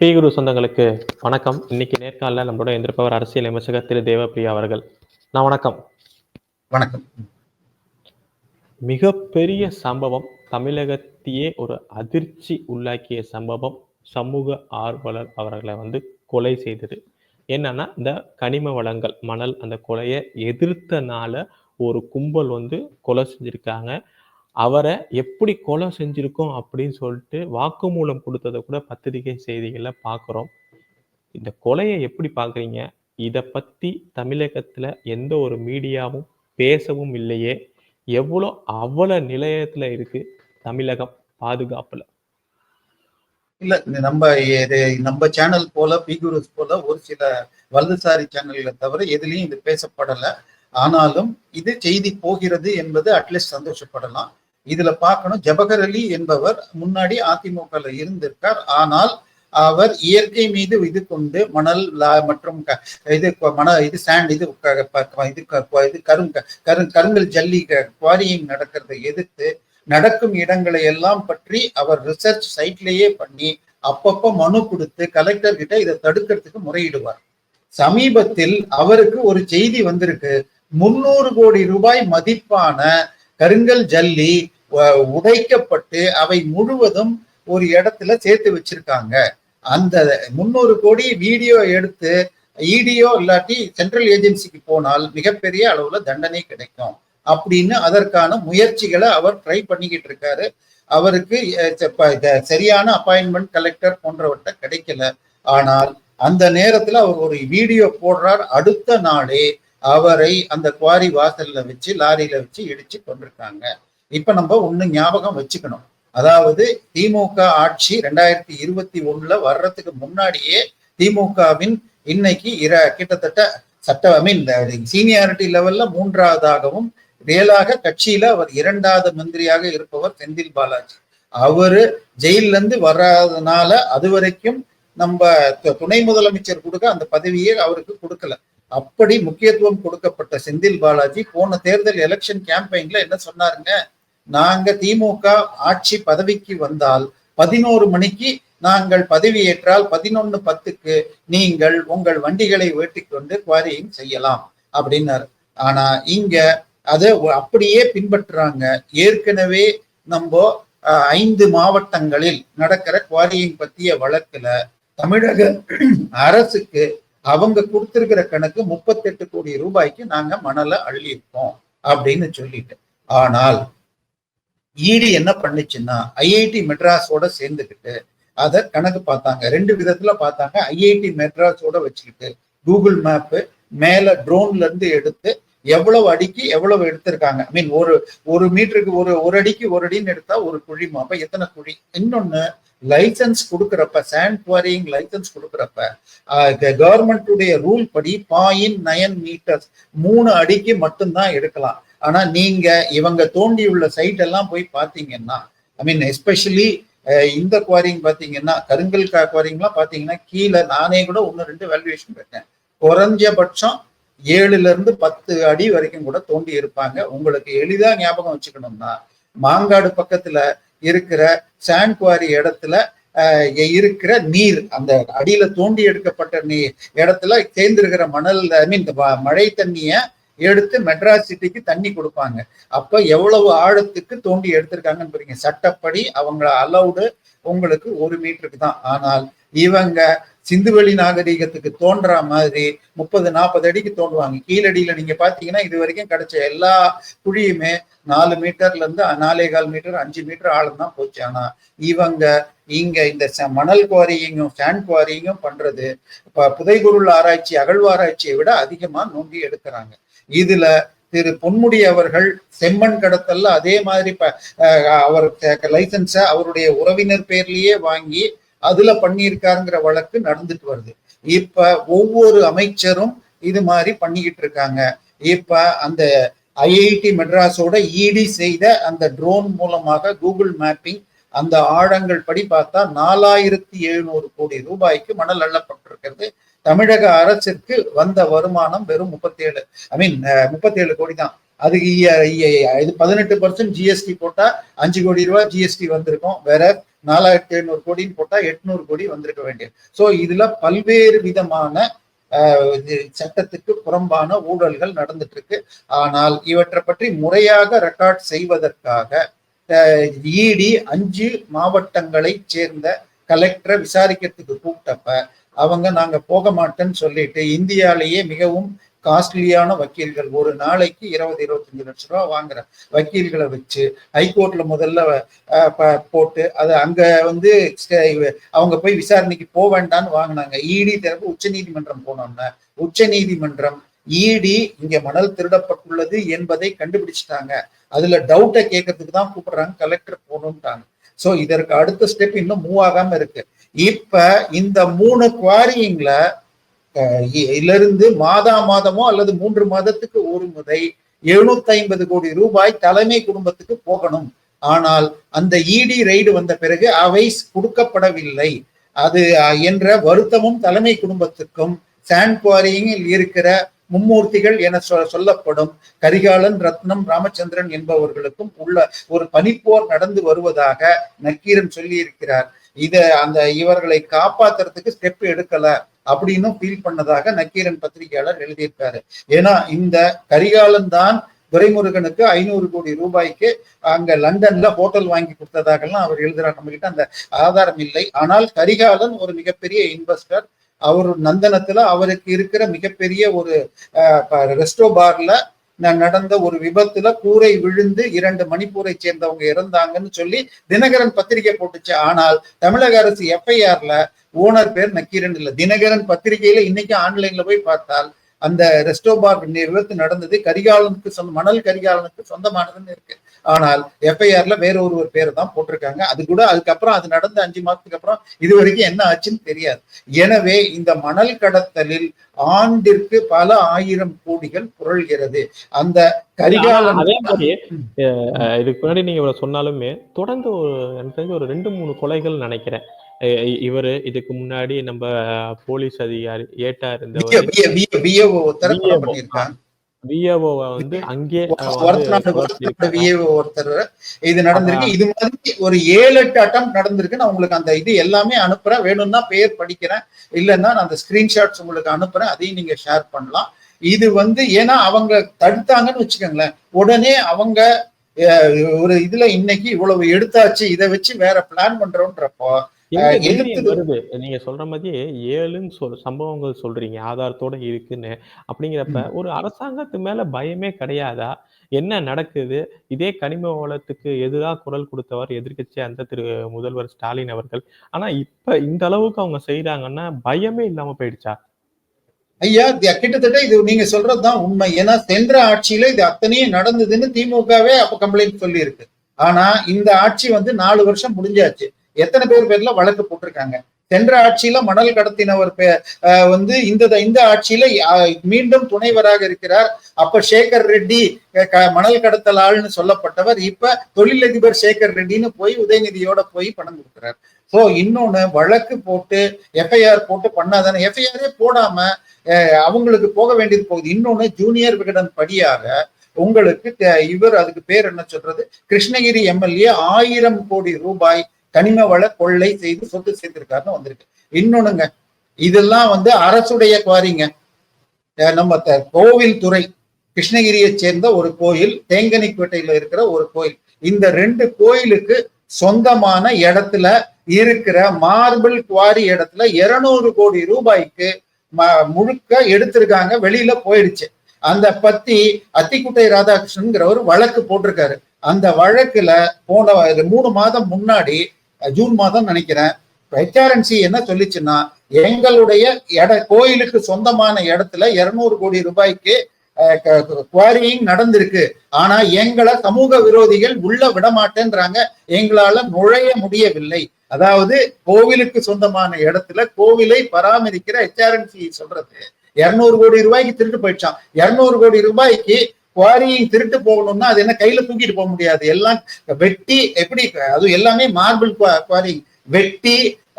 B குரு சொந்தங்களுக்கு வணக்கம். இன்னைக்கு நேர்காணல நம்மளோட எந்திருப்பவர் அரசியல் விமர்சகர் திரு தேவப்பிரியா அவர்கள். நான் வணக்கம். வணக்கம். மிகப்பெரிய சம்பவம் தமிழகத்தையே ஒரு அதிர்ச்சி உள்ளாக்கிய சம்பவம் சமூக ஆர்வலர் அவர்களை வந்து கொலை செய்தது. என்னன்னா இந்த கனிம வளங்கள் மணல் அந்த கொலையை எதிர்த்தனால ஒரு கும்பல் வந்து கொலை செஞ்சிருக்காங்க. அவரை எப்படி கொலை செஞ்சிருக்கோம் அப்படின்னு சொல்லிட்டு வாக்குமூலம் கொடுத்ததை கூட பத்திரிகை செய்திகளில் பார்க்குறோம் இந்த கொலையை எப்படி பார்க்குறீங்க இதை பத்தி தமிழகத்துல எந்த ஒரு மீடியாவும் பேசவும் இல்லையே. எவ்வளோ அவ்வளோ நிலையத்துல இருக்கு தமிழகம் பாதுகாப்புல? இல்ல இந்த நம்ம இது நம்ம சேனல் போல பிகுருஸ் போல ஒரு சில வலதுசாரி சேனல்களை தவிர எதுலயும் இது பேசப்படல. ஆனாலும் இது செய்தி போகிறது என்பது அட்லீஸ்ட் சந்தோஷப்படலாம். இதுல பார்க்கணும். ஜபகர் அலி என்பவர் முன்னாடி அதிமுக இருந்திருக்கார். ஆனால் அவர் இயற்கை மீது இது கொண்டு மணல் லா- மற்றும் இது மண இது சாண்ட் இது இது இது கருங்க கரு கருங்கல் ஜல்லி குவாரியிங் நடக்கிறதை எதிர்த்து நடக்கும் இடங்களை எல்லாம் பற்றி அவர் ரிசர்ச் சைட்லயே பண்ணி அப்பப்ப மனு கொடுத்து கலெக்டர் கிட்ட இதை தடுக்கிறதுக்கு முறையிடுவார். சமீபத்தில் அவருக்கு ஒரு செய்தி வந்திருக்கு. முன்னூறு கோடி ரூபாய் மதிப்பான கருங்கல் ஜல்லி உடைக்கப்பட்டு அவை முழுவதும் ஒரு இடத்துல சேர்த்து வச்சிருக்காங்க. அந்த முன்னூறு கோடி வீடியோ எடுத்து இடியோ இல்லாட்டி சென்ட்ரல் ஏஜென்சிக்கு போனால் மிகப்பெரிய அளவுல தண்டனை கிடைக்கும். அப்படின்னு அதற்கான முயற்சிகளை அவர் ட்ரை பண்ணிக்கிட்டு இருக்காரு. அவருக்கு ச- சரியான அப்பாயின்மெண்ட் கலெக்டர் போன்றவற்றை கிடைக்கல. ஆனால் அந்த நேரத்துல அவர் ஒரு வீடியோ போடுறார். அடுத்த நாளே அவரை அந்த குவாரி வாசல்ல வச்சு லாரியில வச்சு இடிச்சு கொண்டிருக்காங்க. இப்ப நம்ம ஒண்ணு ஞாபகம் வச்சுக்கணும். அதாவது திமுக ஆட்சி ரெண்டாயிரத்தி இருபத்தி ஒண்ணுல வர்றதுக்கு முன்னாடியே திமுகவின் இன்னைக்கு இர கிட்டத்தட்ட சட்ட ஐ மீன் சீனியாரிட்டி லெவல்ல மூன்றாவதாகவும் ரியலாக கட்சியில அவர் இரண்டாவது மந்திரியாக இருப்பவர் செந்தில் பாலாஜி. அவரு ஜெயில இருந்து வராதனால அது வரைக்கும் நம்ம துணை முதலமைச்சர் கொடுக்க அந்த பதவியே அவருக்கு கொடுக்கல. அப்படி முக்கியத்துவம் கொடுக்கப்பட்ட செந்தில் பாலாஜி போன தேர்தல் எலெக்ஷன் கேம்பெயின்ல என்ன சொன்னாருங்க? நாங்க திமுக ஆட்சி பதவிக்கு வந்தால் பதினோரு மணிக்கு நாங்கள் பதவியேற்றால் பதினொன்னு பத்துக்கு நீங்கள் உங்கள் வண்டிகளை வேட்டிக்கொண்டு குவாரியிங் செய்யலாம் அப்படின்னாரு. ஆனா இங்க அதை அப்படியே பின்பற்றுறாங்க. ஏற்கனவே நம்ம அஹ், ஐந்து மாவட்டங்களில் நடக்கிற குவாரியிங் பத்திய வழக்குல தமிழக அரசுக்கு அவங்க கொடுத்திருக்கிற கணக்கு முப்பத்தெட்டு கோடி ரூபாய்க்கு நாங்க மணலை அள்ளியிருக்கோம் அப்படின்னு சொல்லிட்டு. ஆனால் ஈடு என்ன பண்ணுச்சுன்னா ஐஐடி மெட்ராஸோட சேர்ந்துக்கிட்டு அதை கணக்கு பார்த்தாங்க. ரெண்டு விதத்துல பார்த்தாங்க. ஐஐடி மெட்ராஸோட வச்சுக்கிட்டு கூகுள் மேப்பு மேல ட்ரோன்ல இருந்து எடுத்து எவ்வளவு அடிக்கு எவ்வளவு எடுத்திருக்காங்க. ஐ மீன் ஒரு ஒரு மீட்டருக்கு ஒரு ஒரு அடிக்கு ஒரு அடின்னு எடுத்தா ஒரு குழி மாப்ப எத்தனை குழி? இன்னொன்னு லைசன்ஸ் கொடுக்குறப்ப சாண்ட் குவாரிங் லைசன்ஸ் கொடுக்கறப்ப கவர்மெண்ட்டுடைய ரூல் படி பாயிண்ட் நயன் மீட்டர்ஸ் மூணு அடிக்கு மட்டும்தான் எடுக்கலாம். ஆனா நீங்க இவங்க தோண்டியுள்ள சைட் எல்லாம் போய் பாத்தீங்கன்னா ஐ மீன் எஸ்பெஷலி இந்த குவாரிங் பாத்தீங்கன்னா கருங்கல் குவாரிங்லாம் பாத்தீங்கன்னா கீழே நானே கூட ஒன்று ரெண்டு வேல்யூவேஷன் பெற்றேன். குறைஞ்சபட்சம் ஏழுல இருந்து பத்து அடி வரைக்கும் கூட தோண்டி இருப்பாங்க. உங்களுக்கு எளிதா ஞாபகம் வச்சுக்கணும்னா மாங்காடு பக்கத்துல இருக்கிற சாண்ட் குவாரி இடத்துல இருக்கிற நீர் அந்த அடியில தோண்டி எடுக்கப்பட்ட நீர் இடத்துல தேர்ந்திருக்கிற மணல் ஐ மீன் மழை தண்ணியை எடுத்து மெட்ராஸ் சிட்டிக்கு தண்ணி கொடுப்பாங்க. அப்ப எவ்வளவு ஆழத்துக்கு தோண்டி எடுத்திருக்காங்கன்னு பாருங்க. சட்டப்படி அவங்க அலௌடு உங்களுக்கு ஒரு மீட்டருக்கு தான். ஆனால் இவங்க சிந்துவெளி நாகரீகத்துக்கு தோன்ற மாதிரி முப்பது நாற்பது அடிக்கு தோண்டுவாங்க. கீழடியில நீங்க பாத்தீங்கன்னா இது வரைக்கும் கிடைச்ச எல்லா குழியுமே நாலு மீட்டர்ல இருந்து நாலே கால் மீட்டர் அஞ்சு மீட்டர் ஆழம் தான் போச்சு. ஆனா இவங்க இங்க இந்த ச- மணல் குவாரியும் சாண்ட் குவாரியும் பண்றது இப்ப புதைகுருள் ஆராய்ச்சி அகழ்வாராய்ச்சியை விட அதிகமா நோண்டி எடுக்கிறாங்க. இதுல திரு பொன்முடி அவர்கள் செம்மண் கடத்தல்ல அதே மாதிரி அவர் லைசன்ஸ அவருடைய உறவினர் பேர்லயே வாங்கி அதுல பண்ணியிருக்காருங்கிற வழக்கு நடந்துட்டு வருது. இப்ப ஒவ்வொரு அமைச்சரும் இது மாதிரி பண்ணிக்கிட்டு இருக்காங்க. இப்ப அந்த ஐஐடி மெட்ராஸோட இடி செய்த அந்த ட்ரோன் மூலமாக கூகுள் மேப்பிங் அந்த ஆழங்கள் படி பார்த்தா நாலாயிரத்தி எழுநூறு கோடி ரூபாய்க்கு மணல் அள்ளப்பட்டிருக்கிறது. தமிழக அரசிற்கு வந்த வருமானம் வெறும் முப்பத்தேழு ஐ மீன் முப்பத்தேழு கோடி தான் அதுக்கு இ- இது பதினெட்டு பர்சன்ட் ஜிஎஸ்டி போட்டா அஞ்சு கோடி ரூபாய் ஜிஎஸ்டி வந்திருக்கும். வேற நாலாயிரத்தி எழுநூறு கோடின்னு போட்டா எட்நூறு கோடி வந்திருக்க வேண்டியது. ஸோ இதுல பல்வேறு விதமான ஆஹ், இது சட்டத்துக்கு புறம்பான ஊழல்கள் நடந்துட்டு இருக்கு ஆனால் இவற்றை பற்றி முறையாக ரெக்கார்ட் செய்வதற்காக இடி அஞ்சு மாவட்டங்களை சேர்ந்த கலெக்டரை விசாரிக்கிறதுக்கு கூப்பிட்டப்ப அவங்க நாங்க போக மாட்டேன்னு சொல்லிட்டு இந்தியாலேயே மிகவும் காஸ்ட்லியான வக்கீல்கள் ஒரு நாளைக்கு இருபது இருபத்தஞ்சு லட்ச ரூபா வாங்குற வக்கீல்களை வச்சு ஹைகோர்ட்ல முதல்ல போட்டு அது அங்க வந்து அவங்க போய் விசாரணைக்கு போக வேண்டாம்னு வாங்கினாங்க. இடி தரப்பு உச்ச நீதிமன்றம் போனோம்னா உச்ச நீதிமன்றம் இடி இங்க மணல் திருடப்பட்டுள்ளது என்பதை கண்டுபிடிச்சிட்டாங்க. அதுல டவுட்டை கேட்கறதுக்கு தான் கூப்பிடுறாங்க. கலெக்டர் போகணும்ட்டாங்க. சோ இதற்கு அடுத்த ஸ்டெப் இன்னும் மூவ் ஆகாம இருக்கு. இப்ப இந்த மூணு குவாரியிங்ல இருந்து மாதா மாதமோ அல்லது மூன்று மாதத்துக்கு ஒரு முறை எழுநூத்தி ஐம்பது கோடி ரூபாய் தலைமை குடும்பத்துக்கு போகணும். ஆனால் அந்த இடி ரைடு வந்த பிறகு அவை கொடுக்கப்படவில்லை. அது அஹ், என்ற வருத்தமும் தலைமை குடும்பத்துக்கும் சாண்ட் குவாரியிங்கில் இருக்கிற மும்மூர்த்திகள் என சொ- சொல்லப்படும். கரிகாலன் ரத்னம் ராமச்சந்திரன் என்பவர்களுக்கும் உள்ள ஒரு பனிப்போர் நடந்து வருவதாக நக்கீரன் சொல்லி இருக்கிறார் இத அந்த இவர்களை காப்பாத்துறதுக்கு ஸ்டெப் எடுக்கல அப்படின்னு ஃபீல் பண்ணதாக நக்கீரன் பத்திரிகையாளர் எழுதியிருக்காரு. ஏன்னா இந்த கரிகாலன் தான் துரைமுருகனுக்கு ஐநூறு கோடி ரூபாய்க்கு அங்க லண்டன்ல ஹோட்டல் வாங்கி கொடுத்ததாகலாம் அவர் எழுதுறார். நம்ம கிட்ட அந்த ஆதாரம் இல்லை. ஆனால் கரிகாலன் ஒரு மிகப்பெரிய இன்வெஸ்டர் அவர் நந்தனத்துல அவருக்கு இருக்கிற மிகப்பெரிய ஒரு ரெஸ்டோ பார்ல நடந்த ஒரு விபத்துல கூரை விழுந்து இரண்டு மணிப்பூரை சேர்ந்தவங்க இறந்தாங்கன்னு சொல்லி தினகரன் பத்திரிகை போட்டுச்சு. ஆனால் தமிழக அரசு எஃப்ஐஆர்ல ஓனர் பேர் நக்கீரன் இல்ல. தினகரன் பத்திரிகையில இன்னைக்கு ஆன்லைன்ல போய் பார்த்தால் அந்த ரெஸ்டோபார் விபத்து நடந்தது கரிகாலனுக்கு சொந்த மணல் கரிகாலனுக்கு சொந்தமானதுன்னு இருக்கு. ஆனால் எஃப்ஐஆர்ல வேற ஒருவர் பேரை தான் போட்டிருக்காங்க. அது கூட அதுக்கப்புறம் அது நடந்த அஞ்சு மாசத்துக்கு அப்புறம் இது வரைக்கும் என்ன ஆச்சுன்னு தெரியாது. எனவே இந்த மணல் கடத்தலில் ஆண்டிற்கு பல ஆயிரம் கோடிகள் புரள்கிறது. அந்த அஹ், இதுக்கு முன்னாடி நீங்க சொன்னாலுமே தொடர்ந்து ஒரு எனக்கு தெரிஞ்சு ஒரு ரெண்டு மூணு கொலைகள் நினைக்கிறேன். இவரு இதுக்கு முன்னாடி நம்ம போலீஸ் அதிகாரி ஏட்டா இருந்தவர். ஒருத்தர் வந்து அங்கே இது நடந்திருக்கு. இது மாதிரி ஒரு ஏழு எட்டு அட்டம் நடந்திருக்கு. நான் உங்களுக்கு அந்த இது எல்லாமே அனுப்புறேன். வேணும்னா பேர் படிக்கிறேன். இல்லைன்னா நான் அந்த ஸ்கிரீன்ஷாட்ஸ் உங்களுக்கு அனுப்புறேன். அதையும் நீங்க ஷேர் பண்ணலாம். இது வந்து ஏன்னா அவங்க தடுத்தாங்கன்னு வச்சுக்கோங்களேன். உடனே அவங்க ஒரு இதுல இன்னைக்கு இவ்வளவு எடுத்தாச்சு. இதை வச்சு வேற பிளான் பண்றோன்றப்போ வருது? நீங்க சொல்ற மாதிரி ஏழுன்னு சொல் சம்பவங்கள் சொல்றீங்க ஆதாரத்தோட இருக்குன்னு. அப்படிங்கிறப்ப ஒரு அரசாங்கத்து மேல பயமே கிடையாதா? என்ன நடக்குது? இதே கனிம வளத்துக்கு எதிராக குரல் கொடுத்தவர்? எதிர்க்கட்சியா அந்த திரு முதல்வர் ஸ்டாலின் அவர்கள். ஆனா இப்ப இந்த அளவுக்கு அவங்க செய்யறாங்கன்னா பயமே இல்லாம போயிடுச்சா? ஐயா கிட்டத்தட்ட இது நீங்க சொல்றதுதான் உண்மை. ஏன்னா சென்ற ஆட்சியில இது அத்தனையும் நடந்ததுன்னு திமுகவே அப்ப கம்ப்ளைண்ட் சொல்லி இருக்கு ஆனா இந்த ஆட்சி வந்து நாலு வருஷம் முடிஞ்சாச்சு. எத்தனை பேர் பேர்ல வழக்கு போட்டிருக்காங்க? சென்ற ஆட்சியில மணல் கடத்தினவர் வந்து இந்த இந்த ஆட்சியில மீண்டும் துணைவராக இருக்கிறார். அப்ப சேகர் ரெட்டி க- மணல் கடத்தல் ஆள்னு சொல்லப்பட்டவர். இப்ப தொழிலதிபர் சேகர் ரெட்டின்னு போய் உதயநிதியோட போய் பணம் கொடுக்கிறார். சோ இன்னொன்னு வழக்கு போட்டு எஃப்ஐஆர் போட்டு பண்ணாதானே? எஃப்ஐஆரே போடாம அவங்களுக்கு போக வேண்டியது போகுது. இன்னொன்னு ஜூனியர் விகடன் படியாக உங்களுக்கு இவர் அதுக்கு பேர் என்ன சொல்றது? கிருஷ்ணகிரி எம்எல்ஏ ஆயிரம் கோடி ரூபாய் கனிம வள கொள்ளை செய்து சொத்து சேர்த்திருக்காருன்னு வந்திருக்கு. இன்னொன்னுங்க இதெல்லாம் வந்து அரசுடைய குவாரிங்க. நம்ம த- கோவில் துறை கிருஷ்ணகிரியை சேர்ந்த ஒரு கோயில் தேங்கனிப்பேட்டையில இருக்கிற ஒரு கோயில். இந்த ரெண்டு கோயிலுக்கு சொந்தமான இடத்துல இருக்கிற மார்பிள் குவாரி இடத்துல இருநூறு கோடி ரூபாய்க்கு ம- முழுக்க எடுத்திருக்காங்க வெளியில போயிடுச்சு. அந்த பத்தி அத்திக்குட்டை ராதாகிருஷ்ணன்ங்கிறவர் வழக்கு போட்டிருக்காரு. அந்த வழக்குல போன மூணு மாதம் முன்னாடி ஜூன் மாதம் நினைக்கிறேன். ஹெச்ஆர்என்சி என்ன சொல்லிச்சுன்னா எங்களுடைய இட கோயிலுக்கு சொந்தமான இடத்துல இருநூறு கோடி ரூபாய்க்கு குவாரியிங் நடந்திருக்கு. ஆனா எங்களை சமூக விரோதிகள் உள்ள விடமாட்டேன்றாங்க. எங்களால நுழைய முடியவில்லை. அதாவது கோவிலுக்கு சொந்தமான இடத்துல கோவிலை பராமரிக்கிற ஹெச்ஆர்என்சி சொல்றது இருநூறு கோடி ரூபாய்க்கு திருட்டு போயிடுச்சான் இருநூறு கோடி ரூபாய்க்கு குவாரியிங் திருட்டு போகணும்னா அது என்ன கையில தூக்கிட்டு போக முடியாது. எல்லாம் வெட்டி எப்படி அது எல்லாமே மார்பிள் குவாரிங் வெட்டி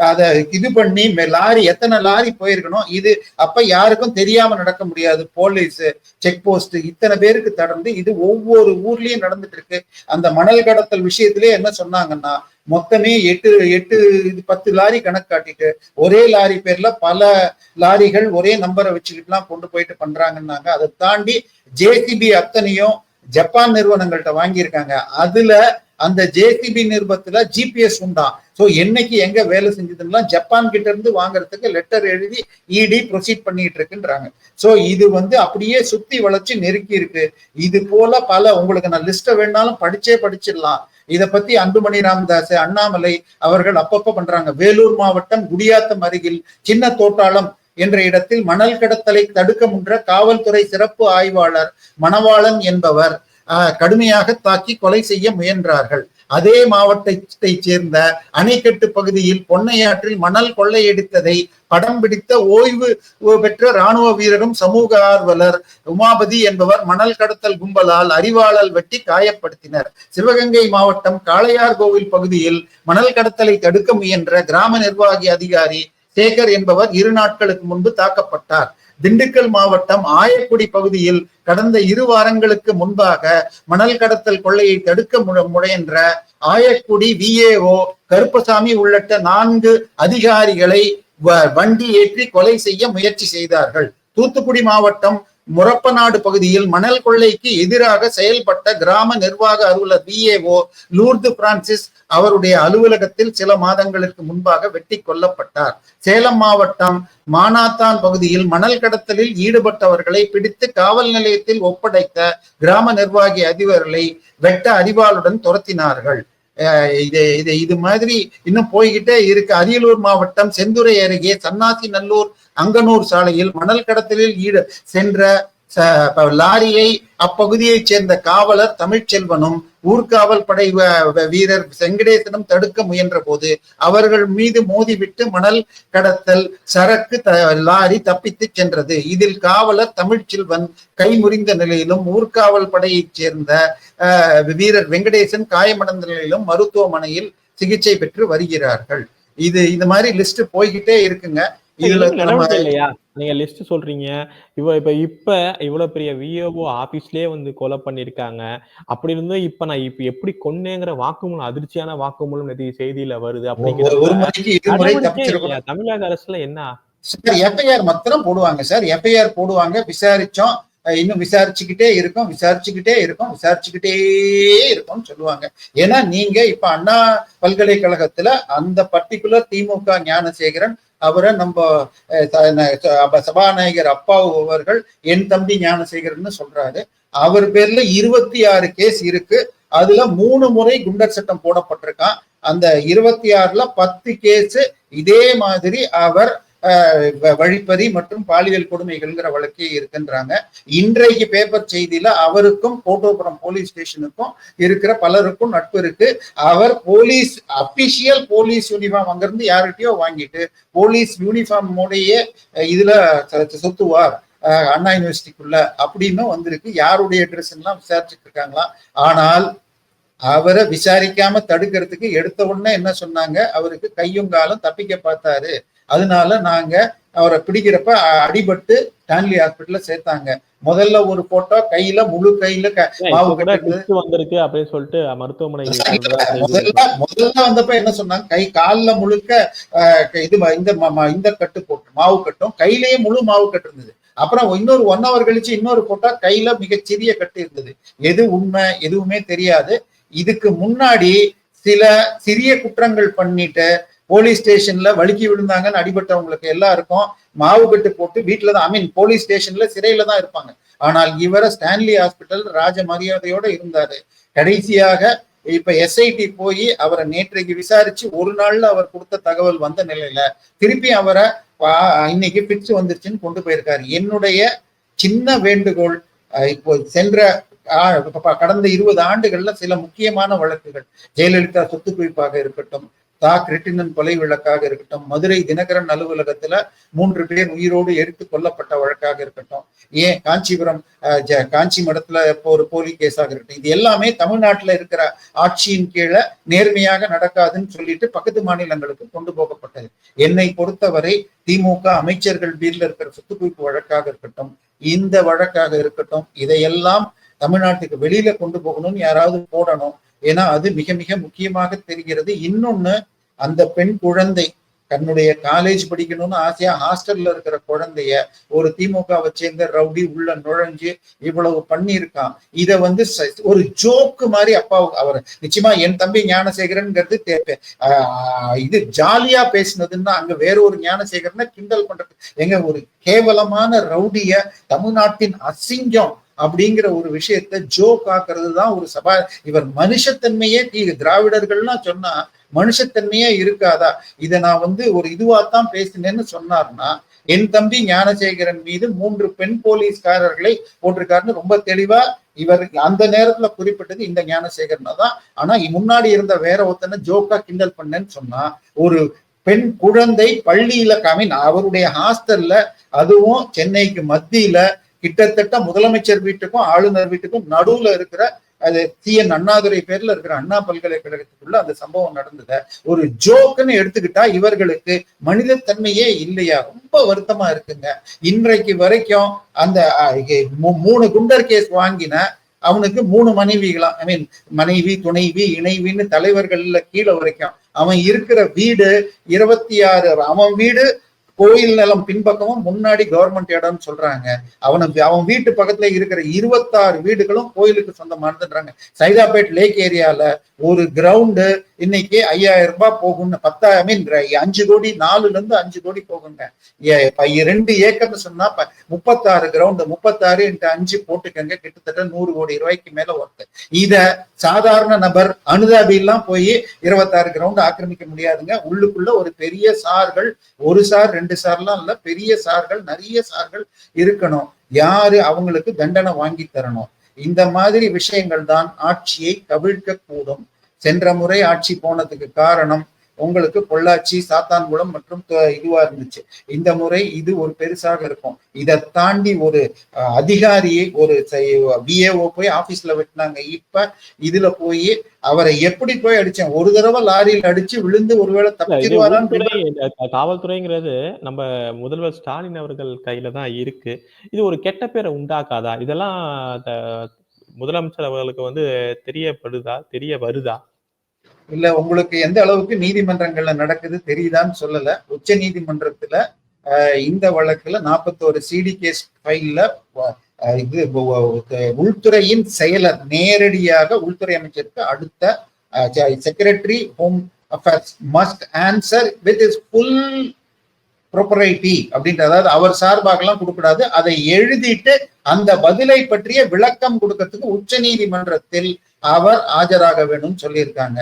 அதை இது பண்ணி லாரி எத்தனை லாரி போயிருக்கணும்? இது அப்ப யாருக்கும் தெரியாம நடக்க முடியாது. போலீஸ் செக் போஸ்ட் இத்தனை பேருக்கு தடந்து இது ஒவ்வொரு ஊர்லயும் நடந்துட்டு இருக்கு. அந்த மணல் கடத்தல் விஷயத்திலே என்ன சொன்னாங்கன்னா மொத்தமே எட்டு எட்டு இது பத்து லாரி கணக்கு காட்டிட்டு ஒரே லாரி பேர்ல பல லாரிகள் ஒரே நம்பரை வச்சுக்கிட்டுலாம் கொண்டு போயிட்டு பண்றாங்கன்னாங்க. அதை தாண்டி ஜேசிபி அத்தனையும் ஜப்பான் நிறுவனங்கள்ட்ட வாங்கியிருக்காங்க. அதுல அந்த ஜேசிபி நிறுவனத்துல ஜிபிஎஸ் உண்டா? ஸோ என்னைக்கு எங்க வேலை செஞ்சதுன்னா ஜப்பான் கிட்ட இருந்து வாங்குறதுக்கு லெட்டர் எழுதி இடி ப்ரொசீட் பண்ணிட்டு இருக்குன்றாங்க. ஸோ இது வந்து அப்படியே சுத்தி வளைச்சு நெருக்கி இருக்கு. இது போல பல உங்களுக்கு நான் லிஸ்ட வேணாலும் படிச்சே படிச்சிடலாம். இதை பத்தி அன்புமணி ராமதாஸ் அண்ணாமலை அவர்கள் அப்பப்ப பண்றாங்க. வேலூர் மாவட்டம் குடியாத்தம் அருகில் சின்ன தோட்டாளம் என்ற இடத்தில் மணல் கடத்தலை தடுக்க முன்ற காவல்துறை சிறப்பு ஆய்வாளர் மணவாளன் என்பவர் ஆஹ், கடுமையாக தாக்கி கொலை செய்ய முயன்றார்கள். அதே மாவட்டத்தை சேர்ந்த அணைக்கட்டு பகுதியில் பொன்னையாற்றில் மணல் கொள்ளையடித்ததை படம் பிடித்த ஓய்வு பெற்ற ராணுவ வீரரும் சமூக ஆர்வலர் உமாபதி என்பவர் மணல் கடத்தல் கும்பலால் அறிவாளல் வெட்டி காயப்படுத்தினர். சிவகங்கை மாவட்டம் காளையார் கோவில் பகுதியில் மணல் கடத்தலை தடுக்க முயன்ற கிராம நிர்வாகி அதிகாரி சேகர் என்பவர் இரு நாட்களுக்கு முன்பு தாக்கப்பட்டார். திண்டுக்கல் மாவட்டம் ஆயக்குடி பகுதியில் கடந்த இரு வாரங்களுக்கு முன்பாக மணல் கடத்தல் கொள்ளையை தடுக்க மு- முயன்ற ஆயக்குடி விஏஓ கருப்பசாமி உள்ளிட்ட நான்கு அதிகாரிகளை வண்டி ஏற்றி கொலை செய்ய முயற்சி செய்தார்கள். தூத்துக்குடி மாவட்டம் முரப்பநாடு பகுதியில் மணல் கொள்ளைக்கு எதிராக செயல்பட்ட கிராம நிர்வாக அலுவலர் பிஏஓ லூர்து பிரான்சிஸ் அவருடைய அலுவலகத்தில் சில மாதங்களுக்கு முன்பாக வெட்டி கொல்லப்பட்டார். சேலம் மாவட்டம் மானாத்தான் பகுதியில் மணல் கடத்தலில் ஈடுபட்டவர்களை பிடித்து காவல் நிலையத்தில் ஒப்படைத்த கிராம நிர்வாகி அதிபர்களை வெட்ட அறிவாளுடன் துரத்தினார்கள். இது இது இது மாதிரி இன்னும் போய்கிட்டே இருக்கு. அரியலூர் மாவட்டம் செந்துறை அருகே சன்னாசி நல்லூர் அங்கனூர் சாலையில் மணல் கடத்தலில் ஈடு சென்ற ச- லாரியை அப்பகுதியைச் சேர்ந்த காவலர் தமிழ்ச்செல்வனும் ஊர்காவல் படை வ- வீரர் செங்கடேசனும் தடுக்க முயன்ற போது அவர்கள் மீது மோதிவிட்டு மணல் கடத்தல் சரக்கு த- லாரி தப்பித்து சென்றது. இதில் காவலர் தமிழ்ச்செல்வன் கை முறிந்த நிலையிலும் ஊர்காவல் படையைச் சேர்ந்த அஹ், வீரர் வெங்கடேசன் காயமடைந்த நிலையிலும் மருத்துவமனையில் சிகிச்சை பெற்று வருகிறார்கள். இது இந்த மாதிரி லிஸ்ட் போய்கிட்டே இருக்குங்க. இதுல இல்லையா? நீங்க லிஸ்ட் சொல்றீங்க. இவ இப்ப இப்ப இவ்வளவு பெரிய விஓஓ ஆபீஸ்லயே வந்து கொலை பண்ணிருக்காங்க. அப்படி இருந்தும் இப்ப நான் இப்ப எப்படி கொன்னேங்கிற வாக்குமூலம் அதிர்ச்சியான வாக்குமூலம் நேத்து செய்தியில வருது ஒரு அப்படிங்கிற ஒரு முறைக்கு இருமுறை நடவடிக்கை தப்பிச்சிடக்கூடாது இல்லையா? தமிழக அரசுல என்ன? சார் எஃப்ஐஆர் மாத்திரம் போடுவாங்க சார். எஃப்ஐஆர் போடுவாங்க. விசாரிச்சோம். இன்னும் விசாரிச்சுக்கிட்டே இருக்கோம். விசாரிச்சுக்கிட்டே இருக்கோம். விசாரிச்சுக்கிட்டே இருக்கோம்னு சொல்லுவாங்க. ஏன்னா நீங்க இப்ப அண்ணா பல்கலைக்கழகத்துல அந்த பர்டிகுலர் திமுக ஞானசேகரன் அவரை நம்ம சபாநாயகர் அப்பாவு அவர்கள் என் தம்பி ஞானசேகர்னு சொல்றாரு. அவர் பேர்ல இருபத்தி ஆறு கேஸ் இருக்கு. அதுல மூணு முறை குண்டர் சட்டம் போடப்பட்டிருக்கான். அந்த இருபத்தி ஆறுல பத்து கேஸ் இதே மாதிரி அவர் அஹ், வ- வழிப்பறி மற்றும் பாலியல் கொடுமைகள்ங்கிற வழக்கே இருக்குன்றாங்க. இன்றைக்கு பேப்பர் செய்தியில அவருக்கும் கோட்டோபுரம் போலீஸ் ஸ்டேஷனுக்கும் இருக்கிற பலருக்கும் நட்பு இருக்கு. அவர் போலீஸ் அபிஷியல் போலீஸ் யூனிஃபார்ம் அங்கிருந்து யார்கிட்டயோ வாங்கிட்டு போலீஸ் யூனிஃபார்ம் உடைய இதுல சுத்துவார். அஹ், அண்ணா யூனிவர்சிட்டிக்குள்ள அப்படின்னு வந்திருக்கு. யாருடைய ட்ரெஸ் எல்லாம் விசாரிச்சுட்டு இருக்காங்களா? ஆனால் அவரை விசாரிக்காம தடுக்கிறதுக்கு எடுத்த உடனே என்ன சொன்னாங்க? அவருக்கு கையும் காலும் தப்பிக்க பார்த்தாரு. அதனால நாங்க அவரை பிடிக்கிறப்ப அடிபட்டு டான்லி ஹாஸ்பிட்டல்ல சேர்த்தாங்க. முதல்ல ஒரு போட்டோ கையில முழு கையில மாவு இப்ப கூட கட்டுறது. டிஸ்ட் வந்திருக்கு அப்படின்னு சொல்லிட்டு மருத்துவமனை முதல்ல முதல்ல வந்தப்ப என்ன சொன்னாங்க? கை கால்ல முழுக்க இது இந்த இந்த கட்டு போட்டு மாவு கட்டும். கையிலேயே முழு மாவு கட்டு இருந்தது அப்புறம் இன்னொரு ஒன் ஹவர் கழிச்சு இன்னொரு போட்டா கையில மிகச்சிறிய கட்டு இருந்தது. எது உண்மை எதுவுமே தெரியாது. இதுக்கு முன்னாடி சில சிறிய குற்றங்கள் பண்ணிட்டு போலீஸ் ஸ்டேஷன்ல வழுக்கி விழுந்தாங்கன்னு அடிபட்டவங்களுக்கு எல்லாருக்கும் மாவு கட்டு போட்டு வீட்டுல தான் ஐ மீன் போலீஸ் ஸ்டேஷன்ல சிறையில தான் இருப்பாங்க. ஆனால் இவரை ஸ்டான்லி ஹாஸ்பிட்டல் ராஜ மரியாதையோட இருந்தாரு. கடைசியாக இப்ப எஸ்ஐடி போய் அவரை நேற்றைக்கு விசாரிச்சு ஒரு நாள்ல அவர் கொடுத்த தகவல் வந்த நிலையில திருப்பி அவரை இன்னைக்கு பிச்சு வந்துருச்சுன்னு கொண்டு போயிருக்காரு. என்னுடைய சின்ன வேண்டுகோள் இப்போ சென்ற கடந்த இருபது ஆண்டுகள்ல சில முக்கியமான வழக்குகள் ஜெயலலிதா சொத்து குவிப்பாக இருக்கட்டும் தா கிருட்டிணன் கொலை வழக்காக இருக்கட்டும் மதுரை தினகரன் அலுவலகத்துல மூன்று பேர் உயிரோடு எரித்து கொல்லப்பட்ட வழக்காக இருக்கட்டும். ஏன்? காஞ்சிபுரம் அஹ், ஜ- காஞ்சி மடத்துல இப்போ ஒரு போலி கேஸாக இருக்கட்டும். இது எல்லாமே தமிழ்நாட்டுல இருக்கிற ஆட்சியின் கீழே நேர்மையாக நடக்காதுன்னு சொல்லிட்டு பக்கத்து மாநிலங்களுக்கு கொண்டு போகப்பட்டது. என்னை பொறுத்தவரை திமுக அமைச்சர்கள் வீட்டில் இருக்கிற சொத்து குவிப்பு வழக்காக இருக்கட்டும் இந்த வழக்காக இருக்கட்டும் இதையெல்லாம் தமிழ்நாட்டுக்கு வெளியில கொண்டு போகணும்னு யாராவது போடணும். ஏன்னா அது மிக மிக முக்கியமாக தெரிகிறது. இன்னொன்னு அந்த பெண் குழந்தை தன்னுடைய காலேஜ் படிக்கணும்னு ஆசையா ஹாஸ்டல்ல இருக்கிற குழந்தைய ஒரு திமுகவை சேர்ந்த ரவுடி உள்ள நுழைஞ்சு இவ்வளவு பண்ணியிருக்கான். இத வந்து ச- ஒரு ஜோக்கு மாதிரி அப்பா அவர் நிச்சயமா என் தம்பி ஞானசேகரன்ங்கிறது இது ஜாலியா பேசினதுன்னா அங்க வேற ஒரு ஞானசேகரனை கிண்டல் பண்றது. எங்க ஒரு கேவலமான ரவுடிய தமிழ்நாட்டின் அசிங்கம் அப்படிங்கிற ஒரு விஷயத்த ஜோக் ஆக்குறது தான் ஒரு சபா இவர் மனுஷத்தன்மையே திராவிடர்கள்னா திராவிடர்கள்லாம் சொன்னா மனுஷத்தன்மையே இருக்காதா? இதை நான் வந்து ஒரு இதுவாத்தான் பேசினேன்னு சொன்னார்னா என் தம்பி ஞானசேகரன் மீது மூன்று பெண் போலீஸ்காரர்களை போட்டிருக்காருன்னு ரொம்ப தெளிவா இவர் அந்த நேரத்துல குறிப்பிட்டது இந்த ஞானசேகரன் தான். ஆனா முன்னாடி இருந்த வேற ஒருத்தனை ஜோக்கா கிண்டல் பண்ணேன்னு சொன்னா ஒரு பெண் குழந்தை பள்ளியில கமின் அவருடைய ஹாஸ்டல்ல அதுவும் சென்னைக்கு மத்தியில கிட்டத்தட்ட முதலமைச்சர் வீட்டுக்கும் ஆளுநர் வீட்டுக்கும் நடுவுல இருக்கிற அது சி என் அண்ணாதுரை பேர்ல இருக்கிற அண்ணா பல்கலைக்கழகத்துக்குள்ள அந்த சம்பவம் நடந்தத ஒரு ஜோக்குன்னு எடுத்துக்கிட்டா இவர்களுக்கு மனிதத்தன்மையே இல்லையா? ரொம்ப வருத்தமா இருக்குங்க. இன்றைக்கு வரைக்கும் அந்த மூணு குண்டர் கேஸ் வாங்கின அவனுக்கு மூணு மனைவிகளாம் ஐ மீன் மனைவி துணைவி இணைவின்னு தலைவர்கள்ல கீழே வரைக்கும் அவன் இருக்கிற வீடு இருபத்தி ஆறு அவன் வீடு கோயில் நிலம் பின்பக்கமும் முன்னாடி கவர்மெண்ட் இடம்னு சொல்றாங்க. அவனுக்கு அவன் வீட்டு பக்கத்துல இருக்கிற இருபத்தாறு வீடுகளும் கோயிலுக்கு சொந்தமானதுன்றாங்க. சைதாப்பேட் லேக் ஏரியால ஒரு கிரவுண்டு இன்னைக்கு ஐயாயிரம் ரூபாய் போகும்னு பத்தா ஐ மீன் அஞ்சு கோடி நாலுல இருந்து அஞ்சு கோடி போகுங்க. ஏ- ரெண்டு ஏக்கர்னு சொன்னா முப்பத்தாறு கிரவுண்டு முப்பத்தாறு இன்ட்டு அஞ்சு போட்டுக்கங்க கிட்டத்தட்ட நூறு கோடி ரூபாய்க்கு மேல ஒர்த்து இத சாதாரண நபர் அனுதாபி எல்லாம் போய் இருபத்தாறு கிரவுண்ட் ஆக்கிரமிக்க முடியாதுங்க. உள்ளுக்குள்ள ஒரு பெரிய சார்கள் ஒரு சார் ரெண்டு சார்லாம் இல்ல பெரிய சார்கள் நிறைய சார்கள் இருக்கணும். யாரு அவங்களுக்கு தண்டனை வாங்கி தரணும்? இந்த மாதிரி விஷயங்கள் தான் ஆட்சியை கவிழ்க்க கூடும் சென்ற முறை ஆட்சி போனதுக்கு காரணம் உங்களுக்கு பொள்ளாச்சி சாத்தான்குளம் மற்றும் இதுவா இருந்துச்சு. இந்த முறை இது ஒரு பெருசாக இருக்கும். இதை தாண்டி ஒரு அதிகாரியை ஒரு விஏஓ போய் ஆபீஸ்ல வெட்டினாங்க. இப்ப இதுல போய் அவரை எப்படி போய் அடிச்சேன்? ஒரு தடவை லாரியில் அடிச்சு விழுந்து ஒருவேளை தப்பிச்சிருவாரான்னு காவல்துறைங்கிறது நம்ம முதல்வர் ஸ்டாலின் அவர்கள் கையில தான் இருக்கு. இது ஒரு கெட்ட பேரை உண்டாக்காதா? இதெல்லாம் முதலமைச்சர் அவர்களுக்கு வந்து தெரியப்படுதா? தெரிய வருதா? இல்ல உங்களுக்கு எந்த அளவுக்கு நீதிமன்றங்கள்ல நடக்குது தெரியுதான்னு சொல்லல. உச்ச நீதிமன்றத்துல இந்த வழக்குல நாற்பத்தோரு சிடி கேஸ் ஃபைல்ல இது உள்துறையின் செயலர் நேரடியாக உள்துறை அமைச்சருக்கு அடுத்த secretary home affairs must answer with is full propriety அப்படின்ற அதாவது அவர் சார்பாகலாம் கொடுக்கூடாது அதை எழுதிட்டு அந்த பதிலை பற்றிய விளக்கம் கொடுக்கறதுக்கு உச்ச நீதிமன்றத்தில் அவர் ஆஜராக வேணும்னு சொல்லியிருக்காங்க.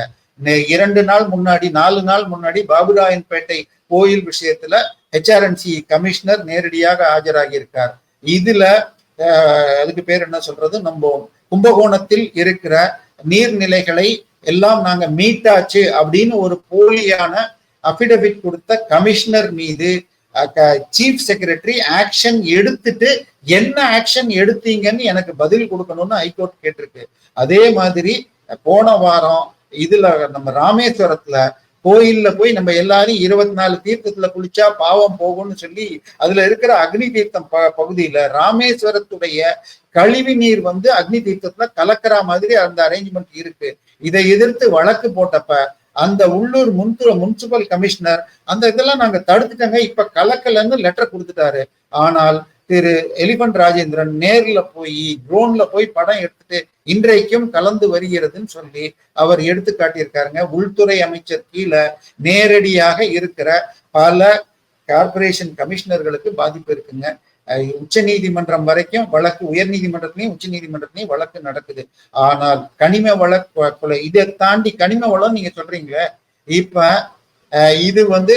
இரண்டு நாள் முன்னாடி நாலு நாள் முன்னாடி பாபுராயன்பேட்டை கோயில் விஷயத்துல ஹெச்ஆர்என்சி கமிஷனர் நேரடியாக ஆஜராகி இருக்கார் இதுல அதுக்கு பேர் என்ன சொல்றது? நம்ம கும்பகோணத்தில் இருக்கிற நீர்நிலைகளை எல்லாம் நாங்க மீட்டாச்சு அப்படின்னு ஒரு போலியான அபிடவிட் கொடுத்த கமிஷனர் மீது சீஃப் செக்ரட்டரி ஆக்ஷன் எடுத்துட்டு என்ன ஆக்ஷன் எடுத்தீங்கன்னு எனக்கு பதில் கொடுக்கணும்னு ஹைகோர்ட் கேட்டிருக்கு. அதே மாதிரி போன வாரம் இதுல நம்ம ராமேஸ்வரத்துல கோயில்ல போய் நம்ம எல்லாரும் இருபத்தி நாலு தீர்த்தத்துல குளிச்சா பாவம் போகும்னு சொல்லி அதுல இருக்கிற அக்னி தீர்த்தம் ப- பகுதியில ராமேஸ்வரத்துடைய கழிவு நீர் வந்து அக்னி தீர்த்தத்துல கலக்கிற மாதிரி அந்த அரேஞ்ச்மெண்ட் இருக்கு. இதை எதிர்த்து வழக்கு போட்டப்ப அந்த உள்ளூர் முன்துறை முனிசிபல் கமிஷனர் அந்த இதெல்லாம் நாங்க தடுத்துட்டோங்க. இப்ப கலக்கலன்னு லெட்டர் கொடுத்துட்டாரு. ஆனால் திரு எலிபன் ராஜேந்திரன் நேர்ல போய் ட்ரோன்ல போய் படம் எடுத்துட்டு இன்றைக்கும் கலந்து வருகிறதுன்னு சொல்லி அவர் எடுத்து காட்டியிருக்காருங்க. உள்துறை அமைச்சர் கீழே நேரடியாக இருக்கிற பல கார்பரேஷன் கமிஷனர்களுக்கு பாதிப்பு இருக்குங்க. உச்ச நீதிமன்றம் வரைக்கும் வழக்கு உயர் நீதிமன்றத்திலையும் உச்ச நீதிமன்றத்திலையும் வழக்கு நடக்குது. ஆனால் கனிம வழக்கு இதை தாண்டி கனிம வளம் நீங்க சொல்றீங்களே இப்ப இது வந்து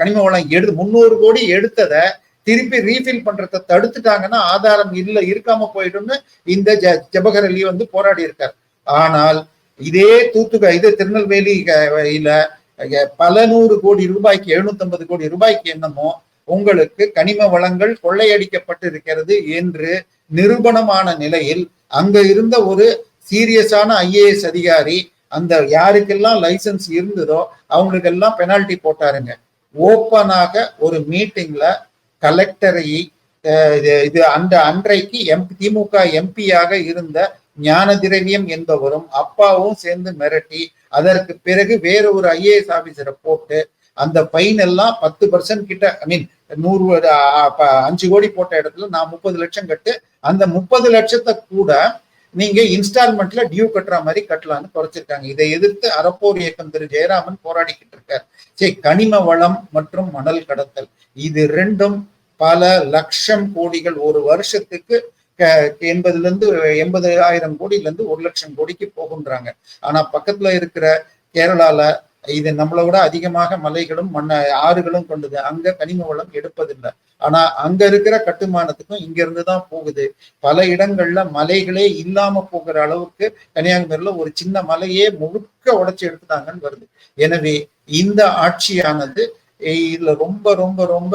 கனிம வளம் எடுத்து முந்நூறு கோடி எடுத்ததை திருப்பி ரீஃபில் பண்றதை தடுத்துட்டாங்கன்னா ஆதாரம் இல்ல இருக்காம போயிடும்னு இந்த ஜ- ஜபகர் அலி வந்து போராடி இருக்கார். ஆனால் இதே தூத்துக்க இது திருநெல்வேலி க- பல நூறு கோடி ரூபாய்க்கு எழுநூத்தி ஐம்பது கோடி ரூபாய்க்கு என்னமோ உங்களுக்கு கனிம வளங்கள் கொள்ளையடிக்கப்பட்டு இருக்கிறது என்று நிரூபணமான நிலையில் அங்க இருந்த ஒரு சீரியஸான ஐஏஎஸ் அதிகாரி அந்த யாருக்கெல்லாம் லைசன்ஸ் இருந்ததோ அவங்களுக்கெல்லாம் பெனால்டி போட்டாருங்க. ஓப்பனாக ஒரு மீட்டிங்ல கலெக்டரை இது- அந்த அன்றைக்கு எம் திமுக எம்பியாக இருந்த ஞான திரவியம் என்பவரும் அப்பாவும் சேர்ந்து மிரட்டி அதற்கு பிறகு வேற ஒரு ஐஏஎஸ் ஆபீசரை போட்டு அந்த ஃபைன் எல்லாம் பத்து பர்சன்ட் கிட்ட ஐ மீன் நூறு அஞ்சு கோடி போட்ட இடத்துல நான் முப்பது லட்சம் கட்டு அந்த முப்பது லட்சத்தை கூட நீங்க இன்ஸ்டால்மெண்ட்ல டியூ கட்டுற மாதிரி கட்டலாம்னு குறைச்சிருக்காங்க. இதை எதிர்த்து அறப்போர் இயக்கம் திரு ஜெயராமன் போராடிக்கிட்டு இருக்கார். சரி கனிம வளம் மற்றும் மணல் கடத்தல் இது ரெண்டும் பல லட்சம் கோடிகள் ஒரு வருஷத்துக்கு எண்பதுல இருந்து எண்பது ஆயிரம் கோடியில இருந்து ஒரு லட்சம் கோடிக்கு போகுன்றாங்க. ஆனா பக்கத்துல இருக்கிற கேரளால இது நம்மளை விட அதிகமாக மலைகளும் மண்ண ஆறுகளும் கொண்டது. அங்க கனிம வளம் எடுப்பதில்லை. ஆனா அங்க இருக்கிற கட்டுமானத்துக்கும் இங்க இருந்துதான் போகுது. பல இடங்கள்ல மலைகளே இல்லாம போகிற அளவுக்கு கன்னியாகுமரியில ஒரு சின்ன மலையே முழுக்க உடைச்சு எடுத்துட்டாங்கன்னு வருது. எனவே இந்த ஆட்சியானது இதுல ரொம்ப ரொம்ப ரொம்ப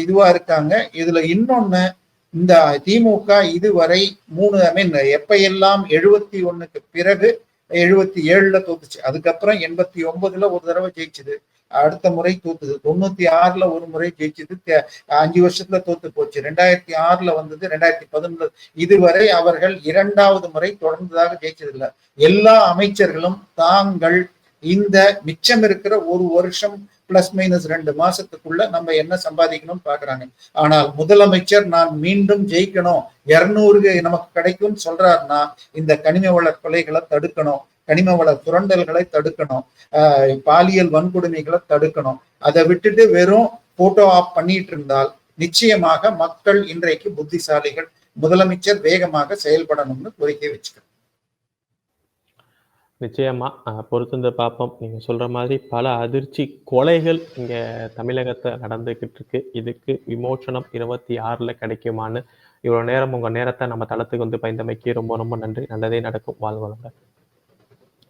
இதுவா இருக்காங்க. இதுல இன்னொன்னு இந்த திமுக இதுவரை மூணு ஐ மீன் எப்பையெல்லாம் எழுபத்தி ஒண்ணுக்கு பிறகு எழுபத்தி ஏழுல தோத்துச்சு அதுக்கப்புறம் எண்பத்தி ஒன்பதுல ஒரு தடவை ஜெயிச்சுது அடுத்த முறை தோத்துது. தொண்ணூத்தி ஆறுல ஒரு முறை ஜெயிச்சது அஞ்சு வருஷத்துல தோத்து போச்சு. ரெண்டாயிரத்தி ஆறுல வந்தது ரெண்டாயிரத்தி பதினொன்று இதுவரை அவர்கள் இரண்டாவது முறை தொடர்ந்ததாக ஜெயிச்சதில்லை. எல்லா அமைச்சர்களும் தாங்கள் இந்த மிச்சம் இருக்கிற ஒரு வருஷம் பிளஸ் மைனஸ் ரெண்டு மாசத்துக்குள்ள நம்ம என்ன சம்பாதிக்கணும் பாக்குறாங்க ஆனால் முதலமைச்சர் நான் மீண்டும் ஜெயிக்கணும் இருநூறு நமக்கு கிடைக்கும் சொல்றாருன்னா இந்த கனிம வள கொலைகளை தடுக்கணும் கனிம வள சுரண்டல்களை தடுக்கணும் ஆஹ் பாலியல் வன்கொடுமைகளை தடுக்கணும். அதை விட்டுட்டு வெறும் போட்டோ ஆப் பண்ணிட்டு இருந்தால் நிச்சயமாக மக்கள் இன்றைக்கு புத்திசாலிகள் முதலமைச்சர் வேகமாக செயல்படணும்னு கோரிக்கை வச்சுக்கிறேன். நிச்சயமா அஹ், பொறுத்திருந்து பார்ப்போம். நீங்க சொல்ற மாதிரி பல அதிர்ச்சி கொலைகள் இங்க தமிழகத்தை நடந்துகிட்டு இருக்கு. இதுக்கு விமோசனம் இருபத்தி ஆறுல கிடைக்குமான்னு இவ்வளவு நேரம் உங்க நேரத்தை நம்ம தளத்துக்கு வந்து பயந்தமைக்கு ரொம்ப ரொம்ப நன்றி. நல்லதே நடக்கும். வாழ்வளங்க